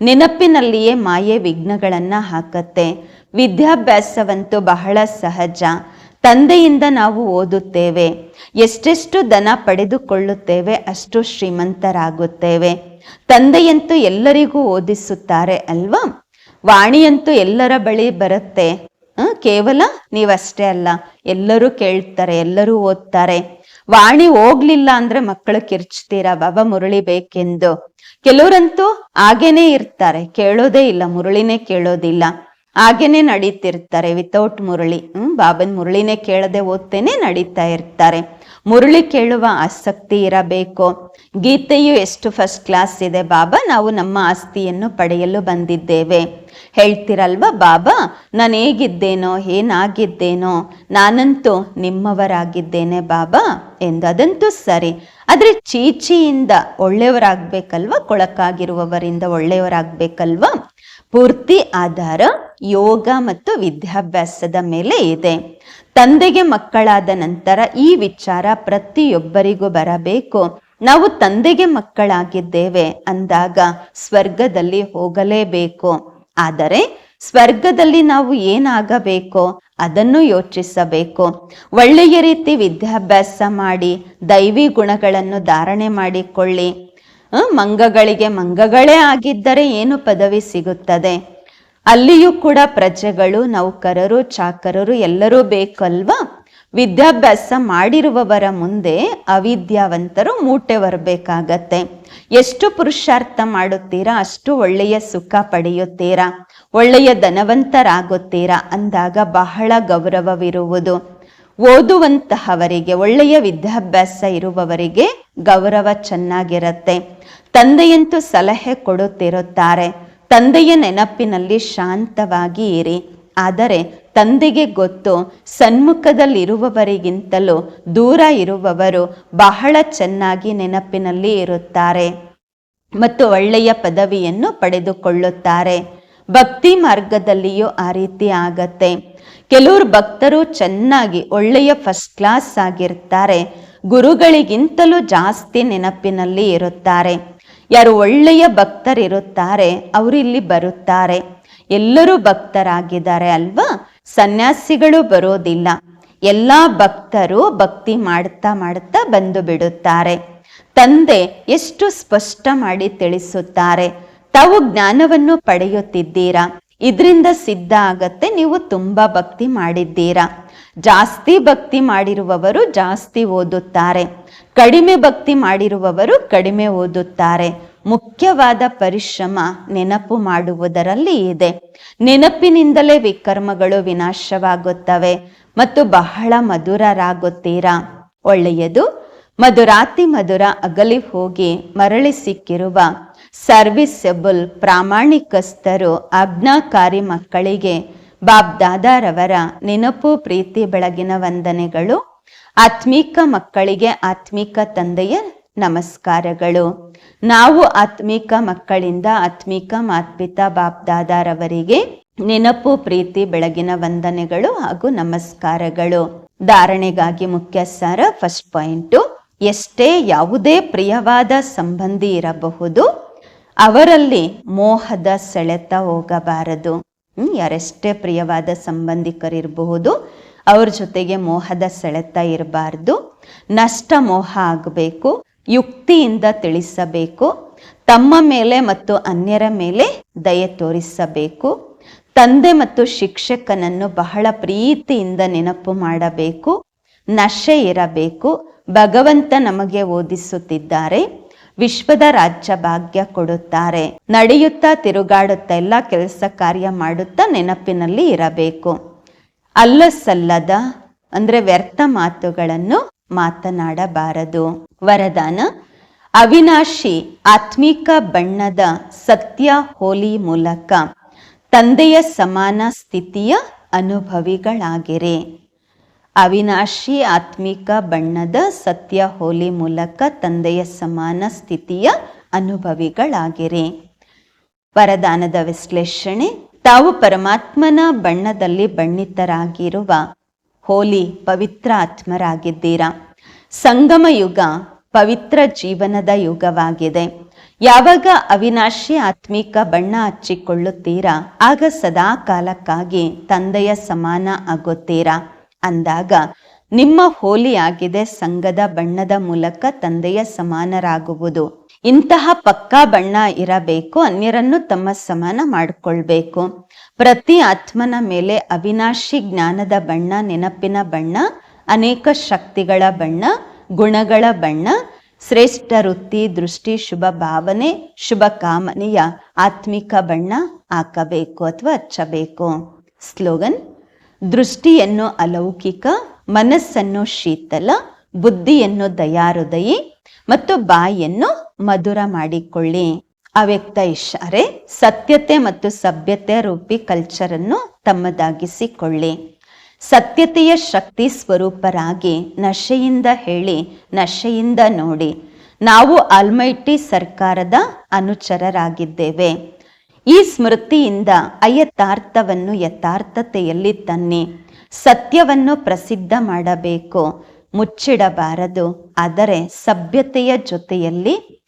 ನೆನಪಿನಲ್ಲಿಯೇ ಮಾಯೆ ವಿಘ್ನಗಳನ್ನು ಹಾಕತ್ತೆ. ವಿದ್ಯಾಭ್ಯಾಸವಂತೂ ಬಹಳ ಸಹಜ. ತಂದೆಯಿಂದ ನಾವು ಓದುತ್ತೇವೆ. ಎಷ್ಟೆಷ್ಟು ದನ ಪಡೆದುಕೊಳ್ಳುತ್ತೇವೆ, ಅಷ್ಟು ಶ್ರೀಮಂತರಾಗುತ್ತೇವೆ. ತಂದೆಯಂತೂ ಎಲ್ಲರಿಗೂ ಓದಿಸುತ್ತಾರೆ ಅಲ್ವಾ? ವಾಣಿಯಂತೂ ಎಲ್ಲರ ಬಳಿ ಬರುತ್ತೆ. ಕೇವಲ ನೀವಷ್ಟೇ ಅಲ್ಲ, ಎಲ್ಲರೂ ಕೇಳ್ತಾರೆ, ಎಲ್ಲರೂ ಓದ್ತಾರೆ. ವಾಣಿ ಹೋಗ್ಲಿಲ್ಲ ಅಂದ್ರೆ ಮಕ್ಕಳು ಕಿರ್ಚ್ತೀರಾ ಬಾಬಾ ಮುರಳಿ ಬೇಕೆಂದು. ಕೆಲವರಂತೂ ಹಾಗೇನೆ ಇರ್ತಾರೆ, ಕೇಳೋದೇ ಇಲ್ಲ, ಮುರಳಿನೇ ಕೇಳೋದಿಲ್ಲ. ಹಾಗೇನೆ ನಡೀತಿರ್ತಾರೆ ವಿತೌಟ್ ಮುರಳಿ. ಹ್ಮ್? ಬಾಬನ್ ಮುರಳಿನೇ ಕೇಳದೆ ಓದ್ತೇನೆ ನಡೀತಾ ಇರ್ತಾರೆ. ಮುರಳಿ ಕೇಳುವ ಆಸಕ್ತಿ ಇರಬೇಕು. ಗೀತೆಯು ಎಷ್ಟು ಫಸ್ಟ್ ಕ್ಲಾಸ್ ಇದೆ ಬಾಬಾ? ನಾವು ನಮ್ಮ ಆಸ್ತಿಯನ್ನು ಪಡೆಯಲು ಬಂದಿದ್ದೇವೆ. ಹೇಳ್ತಿರಲ್ವ ಬಾಬಾ? ನಾನು ಹೇಗಿದ್ದೇನೋ, ಏನಾಗಿದ್ದೇನೋ, ನಾನಂತೂ ನಿಮ್ಮವರಾಗಿದ್ದೇನೆ ಬಾಬಾ ಎಂದು. ಅದಂತೂ ಸರಿ. ಆದರೆ ಚೀಚಿಯಿಂದ ಒಳ್ಳೆಯವರಾಗಬೇಕಲ್ವ? ಕೊಳಕಾಗಿರುವವರಿಂದ ಒಳ್ಳೆಯವರಾಗಬೇಕಲ್ವ? ಪೂರ್ತಿ ಆಧಾರ ಯೋಗ ಮತ್ತು ವಿದ್ಯಾಭ್ಯಾಸದ ಮೇಲೆ ಇದೆ. ತಂದೆಗೆ ಮಕ್ಕಳಾದ ನಂತರ ಈ ವಿಚಾರ ಪ್ರತಿಯೊಬ್ಬರಿಗೂ ಬರಬೇಕು. ನಾವು ತಂದೆಗೆ ಮಕ್ಕಳಾಗಿದ್ದೇವೆ ಅಂದಾಗ ಸ್ವರ್ಗದಲ್ಲಿ ಹೋಗಲೇಬೇಕು. ಆದರೆ ಸ್ವರ್ಗದಲ್ಲಿ ನಾವು ಏನಾಗಬೇಕೋ? ಅದನ್ನು ಯೋಚಿಸಬೇಕು. ಒಳ್ಳೆಯ ರೀತಿ ವಿದ್ಯಾಭ್ಯಾಸ ಮಾಡಿ, ದೈವಿ ಗುಣಗಳನ್ನು ಧಾರಣೆ ಮಾಡಿಕೊಳ್ಳಿ. ಮಂಗಗಳಿಗೆ ಮಂಗಗಳೇ ಆಗಿದ್ದರೆ ಏನು ಪದವಿ ಸಿಗುತ್ತದೆ? ಅಲ್ಲಿಯೂ ಕೂಡ ಪ್ರಜೆಗಳು, ನೌಕರರು, ಚಾಕರರು ಎಲ್ಲರೂ ಬೇಕಲ್ವಾ? ವಿದ್ಯಾಭ್ಯಾಸ ಮಾಡಿರುವವರ ಮುಂದೆ ಅವಿದ್ಯಾವಂತರು ಮೂಟೆ ಬರಬೇಕಾಗತ್ತೆ ಎಷ್ಟು ಪುರುಷಾರ್ಥ ಮಾಡುತ್ತೀರಾ, ಅಷ್ಟು ಒಳ್ಳೆಯ ಸುಖ ಪಡೆಯುತ್ತೀರಾ, ಒಳ್ಳೆಯ ಧನವಂತರಾಗುತ್ತೀರಾ ಅಂದಾಗ ಬಹಳ ಗೌರವವಿರುವುದು. ಓದುವಂತಹವರಿಗೆ, ಒಳ್ಳೆಯ ವಿದ್ಯಾಭ್ಯಾಸ ಇರುವವರಿಗೆ ಗೌರವ ಚೆನ್ನಾಗಿರತ್ತೆ. ತಂದೆಯಂತೂ ಸಲಹೆ ಕೊಡುತ್ತಿರುತ್ತಾರೆ. ತಂದೆಯ ನೆನಪಿನಲ್ಲಿ ಶಾಂತವಾಗಿ ಇರಿ. ಆದರೆ ತಂದೆಗೆ ಗೊತ್ತು, ಸನ್ಮುಖದಲ್ಲಿರುವವರಿಗಿಂತಲೂ ದೂರ ಇರುವವರು ಬಹಳ ಚೆನ್ನಾಗಿ ನೆನಪಿನಲ್ಲಿ ಇರುತ್ತಾರೆ ಮತ್ತು ಒಳ್ಳೆಯ ಪದವಿಯನ್ನು ಪಡೆದುಕೊಳ್ಳುತ್ತಾರೆ. ಭಕ್ತಿ ಮಾರ್ಗದಲ್ಲಿಯೂ ಆ ರೀತಿ ಆಗತ್ತೆ. ಕೆಲವರು ಭಕ್ತರು ಚೆನ್ನಾಗಿ ಒಳ್ಳೆಯ ಫಸ್ಟ್ ಕ್ಲಾಸ್ ಆಗಿರ್ತಾರೆ. ಗುರುಗಳಿಗಿಂತಲೂ ಜಾಸ್ತಿ ನೆನಪಿನಲ್ಲಿ ಇರುತ್ತಾರೆ. ಯಾರು ಒಳ್ಳೆಯ ಭಕ್ತರಿರುತ್ತಾರೆ ಅವರು ಇಲ್ಲಿ ಬರುತ್ತಾರೆ. ಎಲ್ಲರೂ ಭಕ್ತರಾಗಿದ್ದಾರೆ ಅಲ್ವಾ? ಸನ್ಯಾಸಿಗಳು ಬರೋದಿಲ್ಲ. ಎಲ್ಲ ಭಕ್ತರು ಭಕ್ತಿ ಮಾಡ್ತಾ ಮಾಡ್ತಾ ಬಂದು ಬಿಡುತ್ತಾರೆ. ತಂದೆ ಎಷ್ಟು ಸ್ಪಷ್ಟ ಮಾಡಿ ತಿಳಿಸುತ್ತಾರೆ. ತಾವು ಜ್ಞಾನವನ್ನು ಪಡೆಯುತ್ತಿದ್ದೀರಾ? ಇದರಿಂದ ಸಿದ್ಧ ಆಗತ್ತೆ, ನೀವು ತುಂಬಾ ಭಕ್ತಿ ಮಾಡಿದ್ದೀರಾ? ಜಾಸ್ತಿ ಭಕ್ತಿ ಮಾಡಿರುವವರು ಜಾಸ್ತಿ ಓದುತ್ತಾರೆ. ಕಡಿಮೆ ಭಕ್ತಿ ಮಾಡಿರುವವರು ಕಡಿಮೆ ಓದುತ್ತಾರೆ. ಮುಖ್ಯವಾದ ಪರಿಶ್ರಮ ನೆನಪು ಮಾಡುವುದರಲ್ಲಿ ಇದೆ. ನೆನಪಿನಿಂದಲೇ ವಿಕರ್ಮಗಳು ವಿನಾಶವಾಗುತ್ತವೆ ಮತ್ತು ಬಹಳ ಮಧುರರಾಗುತ್ತೀರಾ? ಒಳ್ಳೆಯದು. ಮಧುರಾತಿ ಮಧುರ ಅಗಲಿ ಹೋಗಿ ಮರಳಿ ಸಿಕ್ಕಿರುವ ಸರ್ವಿಸಬಲ್ ಪ್ರಾಮಾಣಿಕಸ್ಥರು, ಆಜ್ಞಾಕಾರಿ ಮಕ್ಕಳಿಗೆ ಬಾಬ್ ದಾದಾರವರ ನೆನಪು ಪ್ರೀತಿ ಬೆಳಗಿನ ವಂದನೆಗಳು. ಆತ್ಮೀಕ ಮಕ್ಕಳಿಗೆ ಆತ್ಮೀಕ ತಂದೆಯ ನಮಸ್ಕಾರಗಳು. ನಾವು ಆತ್ಮಿಕ ಮಕ್ಕಳಿಂದ ಆತ್ಮಿಕ ಮಾತ್ಪಿತಾ ಬಾಪ್ ದಾದಾರವರಿಗೆ ನೆನಪು, ಪ್ರೀತಿ, ಬೆಳಗಿನ ವಂದನೆಗಳು ಹಾಗೂ ನಮಸ್ಕಾರಗಳು. ಧಾರಣೆಗಾಗಿ ಮುಖ್ಯ ಸಾರ ಫಸ್ಟ್ ಪಾಯಿಂಟು ಎಷ್ಟೇ ಯಾವುದೇ ಪ್ರಿಯವಾದ ಸಂಬಂಧಿ ಇರಬಹುದು, ಅವರಲ್ಲಿ ಮೋಹದ ಸೆಳೆತ ಹೋಗಬಾರದು. ಹ್ಮ್, ಯಾರೆಷ್ಟೇ ಪ್ರಿಯವಾದ ಸಂಬಂಧಿಕರಿರಬಹುದು, ಅವ್ರ ಜೊತೆಗೆ ಮೋಹದ ಸೆಳೆತ ಇರಬಾರ್ದು. ನಷ್ಟ ಮೋಹ ಆಗಬೇಕು. ಯುಕ್ತಿಯಿಂದ ತಿಳಿಸಬೇಕು, ತಮ್ಮ ಮೇಲೆ ಮತ್ತು ಅನ್ಯರ ಮೇಲೆ ದಯೆ ತೋರಿಸಬೇಕು, ತಂದೆ ಮತ್ತು ಶಿಕ್ಷಕನನ್ನು ಬಹಳ ಪ್ರೀತಿಯಿಂದ ನೆನಪು ಮಾಡಬೇಕು, ನಶೆ ಇರಬೇಕು, ಭಗವಂತ ನಮಗೆ ಓದಿಸುತ್ತಿದ್ದಾರೆ, ವಿಶ್ವದ ರಾಜ್ಯ ಭಾಗ್ಯ ಕೊಡುತ್ತಾರೆ, ನಡೆಯುತ್ತಾ ತಿರುಗಾಡುತ್ತಾ ಎಲ್ಲ ಕೆಲಸ ಕಾರ್ಯ ಮಾಡುತ್ತಾ ನೆನಪಿನಲ್ಲಿ ಇರಬೇಕು. ಅಲ್ಲಸಲ್ಲದ, ಅಂದರೆ ವ್ಯರ್ಥ ಮಾತುಗಳನ್ನು ಮಾತನಾಡಬಾರದು. ವರದಾನ, ಅವಿನಾಶಿ ಆತ್ಮಿಕ ಬಣ್ಣದ ಸತ್ಯ ಹೋಲಿ ಮೂಲಕ ತಂದೆಯ ಸಮಾನ ಸ್ಥಿತಿಯ ಅನುಭವಿಗಳಾಗಿರಿ. ಅವಿನಾಶಿ ಆತ್ಮಿಕ ಬಣ್ಣದ ಸತ್ಯ ಹೋಲಿ ಮೂಲಕ ತಂದೆಯ ಸಮಾನ ಸ್ಥಿತಿಯ ಅನುಭವಿಗಳಾಗಿರಿ. ವರದಾನದ ವಿಶ್ಲೇಷಣೆ, ತಾವು ಪರಮಾತ್ಮನ ಬಣ್ಣದಲ್ಲಿ ಬಣ್ಣಿತರಾಗಿರುವ ಹೋಲಿ ಪವಿತ್ರ ಆತ್ಮರಾಗಿದ್ದೀರಾ? ಸಂಗಮ ಯುಗ ಪವಿತ್ರ ಜೀವನದ ಯುಗವಾಗಿದೆ. ಯಾವಾಗ ಅವಿನಾಶಿ ಆತ್ಮಿಕ ಬಣ್ಣ ಹಚ್ಚಿಕೊಳ್ಳುತ್ತೀರಾ? ಆಗ ಸದಾ ಕಾಲಕ್ಕಾಗಿ ತಂದೆಯ ಸಮಾನ ಆಗುತ್ತೀರಾ? ಅಂದಾಗ ನಿಮ್ಮ ಹೋಲಿಯಾಗಿದೆ ಸಂಘದ ಬಣ್ಣದ ಮೂಲಕ ತಂದೆಯ ಸಮಾನರಾಗುವುದು. ಇಂತಹ ಪಕ್ಕಾ ಬಣ್ಣ ಇರಬೇಕು, ಅನ್ಯರನ್ನು ತಮ್ಮ ಸಮಾನ ಮಾಡಿಕೊಳ್ಬೇಕು. ಪ್ರತಿ ಆತ್ಮನ ಮೇಲೆ ಅವಿನಾಶಿ ಜ್ಞಾನದ ಬಣ್ಣ, ನೆನಪಿನ ಬಣ್ಣ, ಅನೇಕ ಶಕ್ತಿಗಳ ಬಣ್ಣ, ಗುಣಗಳ ಬಣ್ಣ, ಶ್ರೇಷ್ಠ ವೃತ್ತಿ, ದೃಷ್ಟಿ, ಶುಭ ಭಾವನೆ, ಶುಭ ಕಾಮನೆಯ ಆತ್ಮಿಕ ಬಣ್ಣ ಹಾಕಬೇಕು ಅಥವಾ ಹಚ್ಚಬೇಕು. ಸ್ಲೋಗನ್, ದೃಷ್ಟಿಯನ್ನು ಅಲೌಕಿಕ, ಮನಸ್ಸನ್ನು ಶೀತಲ, ಬುದ್ಧಿಯನ್ನು ದಯಾಹೃದಯಿ ಮತ್ತು ಬಾಯಿಯನ್ನು ಮಧುರ ಮಾಡಿಕೊಳ್ಳಿ. ಅವ್ಯಕ್ತ ಇಷಾರೆ ಸತ್ಯತೆ ಮತ್ತು ಸಭ್ಯತೆ ರೂಪಿ ಕಲ್ಚರ್ ಅನ್ನು ತಮ್ಮದಾಗಿಸಿಕೊಳ್ಳಿ. ಸತ್ಯತೆಯ ಶಕ್ತಿ ಸ್ವರೂಪರಾಗಿ ನಶೆಯಿಂದ ಹೇಳಿ, ನಶೆಯಿಂದ ನೋಡಿ. ನಾವು ಆಲ್ಮೈಟಿ ಸರ್ಕಾರದ ಅನುಚರರಾಗಿದ್ದೇವೆ. ಈ ಸ್ಮೃತಿಯಿಂದ ಅಯಥಾರ್ಥವನ್ನು ಯಥಾರ್ಥತೆಯಲ್ಲಿ ತನ್ನಿ. ಸತ್ಯವನ್ನು ಪ್ರಸಿದ್ಧ ಮಾಡಬೇಕು. ಮುಚ್ಚಿಡಬಾರದು. ಆದರೆ ಸಭ್ಯತೆಯ ಜೊತೆಯಲ್ಲಿ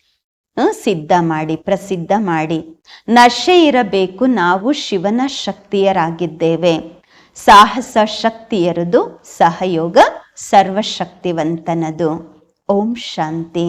ಸಿದ್ಧ ಮಾಡಿ, ಪ್ರಸಿದ್ಧ ಮಾಡಿ. ನಶೆ ಇರಬೇಕು, ನಾವು ಶಿವನ ಶಕ್ತಿಯರಾಗಿದ್ದೇವೆ. ಸಾಹಸ ಶಕ್ತಿಯರದು ಸಹಯೋಗ ಸರ್ವಶಕ್ತಿವಂತನದು. ಓಂ ಶಾಂತಿ.